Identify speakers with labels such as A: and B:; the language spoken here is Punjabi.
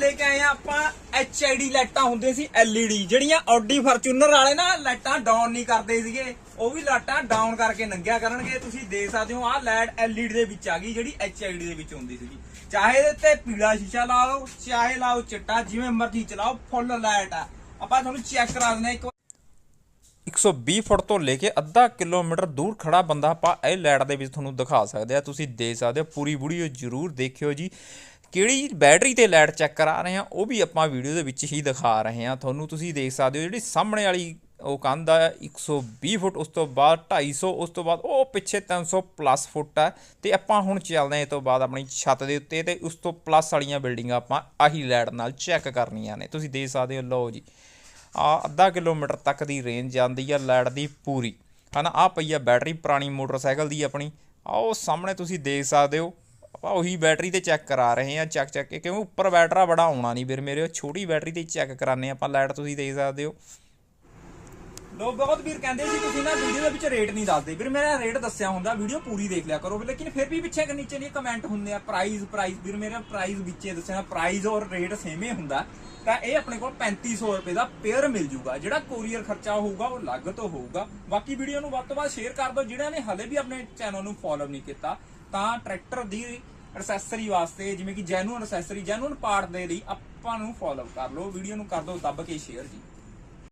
A: ਲੈ ਕੇ ਆਏ ਆ ਆਪਾਂ HID ਲਾਈਟਾਂ ਹੁੰਦੀਆਂ ਸੀ LED ਜਿਹੜੀਆਂ ਆਡੀ ਫਾਰਚੂਨਰ ਵਾਲੇ ਨਾ, ਲਾਈਟਾਂ ਡਾਊਨ ਨਹੀਂ ਕਰਦੇ ਸੀਗੇ। ਉਹ ਵੀ ਲਾਈਟਾਂ ਡਾਊਨ ਕਰਕੇ ਨੰਗਿਆ ਕਰਨਗੇ। ਤੁਸੀਂ ਦੇਖ ਸਕਦੇ ਹੋ, ਆਹ ਲਾਈਟ LED ਦੇ ਵਿੱਚ ਆ ਗਈ, ਜਿਹੜੀ HID ਦੇ ਵਿੱਚ ਹੁੰਦੀ ਸੀਗੀ। ਚਾਹੇ ਇਹਦੇ ਤੇ ਪੀਲਾ ਸ਼ੀਸ਼ਾ ਲਾਓ, ਚਾਹੇ ਲਾਓ ਚਿੱਟਾ, ਜਿਵੇਂ ਮਰਜ਼ੀ ਚਲਾਓ ਫੁੱਲ ਲਾਈਟ ਆ। ਆਪਾਂ ਤੁਹਾਨੂੰ ਚੈੱਕ ਕਰਾ ਦਿੰਦੇ ਇੱਕ 120 ਫੁੱਟ ਤੋਂ ਲੈ ਕੇ ਅੱਧਾ ਕਿਲੋਮੀਟਰ ਦੂਰ ਖੜਾ ਬੰਦਾ ਆਪਾਂ ਇਹ ਲਾਈਟ ਦੇ ਵਿੱਚ ਤੁਹਾਨੂੰ ਦਿਖਾ ਸਕਦੇ ਆ ਤੁਸੀਂ ਦੇਖ ਸਕਦੇ ਹੋ, ਪੂਰੀ ਵੀਡੀਓ ਜਰੂਰ ਦੇਖਿਓ ਜੀ। ਕਿਹੜੀ ਬੈਟਰੀ ਤੇ ਲਾਈਟ ਚੈੱਕ ਕਰਾ ਰਹੇ ਹਾਂ, ਉਹ ਵੀ ਆਪਾਂ ਵੀਡੀਓ ਦੇ ਵਿੱਚ ਹੀ ਦਿਖਾ ਰਹੇ ਹਾਂ। ਤੁਹਾਨੂੰ ਤੁਸੀਂ ਦੇਖ ਸਕਦੇ ਹੋ ਜਿਹੜੀ ਸਾਹਮਣੇ ਵਾਲੀ ਉਹ ਕੰਧ ਆ 120 ਫੁੱਟ, ਉਸ ਤੋਂ ਬਾਅਦ 250 ਉਸ ਤੋਂ ਬਾਅਦ ਉਹ ਪਿੱਛੇ 300 ਪਲੱਸ ਫੁੱਟ ਆ। ਤੇ ਆਪਾਂ ਹੁਣ ਚੱਲਦੇ ਹਾਂ ਇਹ ਤੋਂ ਬਾਅਦ ਆਪਣੀ ਛੱਤ ਦੇ ਉੱਤੇ ਤੇ ਉਸ ਤੋਂ ਪਲੱਸ ਵਾਲੀਆਂ ਬਿਲਡਿੰਗਾਂ ਆਪਾਂ ਆਹੀ ਲਾਈਟ ਨਾਲ ਚੈੱਕ ਕਰਨੀਆਂ ਨੇ। ਤੁਸੀਂ ਦੇਖ ਸਕਦੇ ਹੋ, ਲਓ ਜੀ, ਆ ਅੱਧਾ ਕਿਲੋਮੀਟਰ ਤੱਕ ਦੀ ਰੇਂਜ ਜਾਂਦੀ ਆ ਲਾਈਟ ਦੀ ਪੂਰੀ। ਹਨਾ ਆ ਪਈ ਆ ਬੈਟਰੀ, ਪੁਰਾਣੀ ਮੋਟਰਸਾਈਕਲ ਦੀ ਆਪਣੀ। ਆ ਉਹ ਸਾਹਮਣੇ ਤੁਸੀਂ ਦੇਖ ਸਕਦੇ ਹੋ ਆਪਾਂ ਉਹੀ ਬੈਟਰੀ ਤੇ ਚੈੱਕ ਕਰਾ ਰਹੇ ਆ ਚੈੱਕ ਚੈੱਕ ਕੇ ਕਿਉਂਕਿ ਉੱਪਰ ਬੈਟਰਾ ਬੜਾ ਆਉਣਾ ਨਹੀਂ ਵੀਰ ਮੇਰੇ, ਉਹ ਛੋਟੀ ਬੈਟਰੀ ਤੇ ਚੈੱਕ ਕਰਾਣੇ ਆਪਾਂ ਲਾਈਟ ਤੁਸੀਂ ਦੇਖ ਸਕਦੇ ਹੋ। ਲੋਕ ਬਹੁਤ ਵੀਰ ਕਹਿੰਦੇ ਸੀ, ਤੁਸੀਂ ਨਾ ਵੀਡੀਓ ਦੇ ਵਿੱਚ ਰੇਟ ਨਹੀਂ ਦੱਸਦੇ। ਵੀਰ ਮੇਰਾ ਰੇਟ ਦੱਸਿਆ ਹੁੰਦਾ ਵੀਡੀਓ ਪੂਰੀ ਦੇਖ ਲਿਆ ਕਰੋ। ਲੇਕਿਨ ਫਿਰ ਵੀ ਪਿੱਛੇ ਨੀਚੇ ਨਹੀਂ ਕਮੈਂਟ ਹੁੰਦੇ ਆ ਪ੍ਰਾਈਸ ਪ੍ਰਾਈਸ ਵੀਰ, ਮੇਰਾ ਪ੍ਰਾਈਸ ਵਿੱਚੇ ਦੱਸਿਆ ਪ੍ਰਾਈਸ ਔਰ ਰੇਟ ਸੇਮੇ ਹੁੰਦਾ। ਤਾਂ ਇਹ ਆਪਣੇ ਕੋਲ 3500 ਰੁਪਏ ਦਾ ਪੇਅਰ ਮਿਲ ਜੂਗਾ, ਜਿਹੜਾ ਕੋਰੀਅਰ ਖਰਚਾ ਹੋਊਗਾ, ਉਹ ਅਲੱਗ ਤੋਂ ਹੋਊਗਾ। ਬਾਕੀ ਵੀਡੀਓ ਨੂੰ ਵੱਧ ਤੋਂ ਵੱਧ ਸ਼ੇਅਰ ਕਰ ਦਿਓ ਜਿਹੜਿਆਂ ਨੇ ਹਲੇ ਵੀ ਆਪਣੇ ਚੈਨਲ ਨੂੰ ਫੋਲੋ ਨਹੀਂ ਕੀਤਾ, ਤਾਂ ਟਰੈਕਟਰ ਦੀ ਅਸੈਸਰੀ ਵਾਸਤੇ, ਜਿਵੇਂ ਕਿ ਜੈਨੂਅਨ ਅਸੈਸਰੀ ਜੈਨੂਅਨ ਪਾਰਟ ਦੇ ਲਈ ਆਪਾਂ ਨੂੰ ਫੋਲੋ ਕਰ ਲਓ। ਵੀਡੀਓ ਨੂੰ ਕਰ ਦਿਓ, ਦੱਬ ਕੇ ਸ਼ੇਅਰ ਜੀ।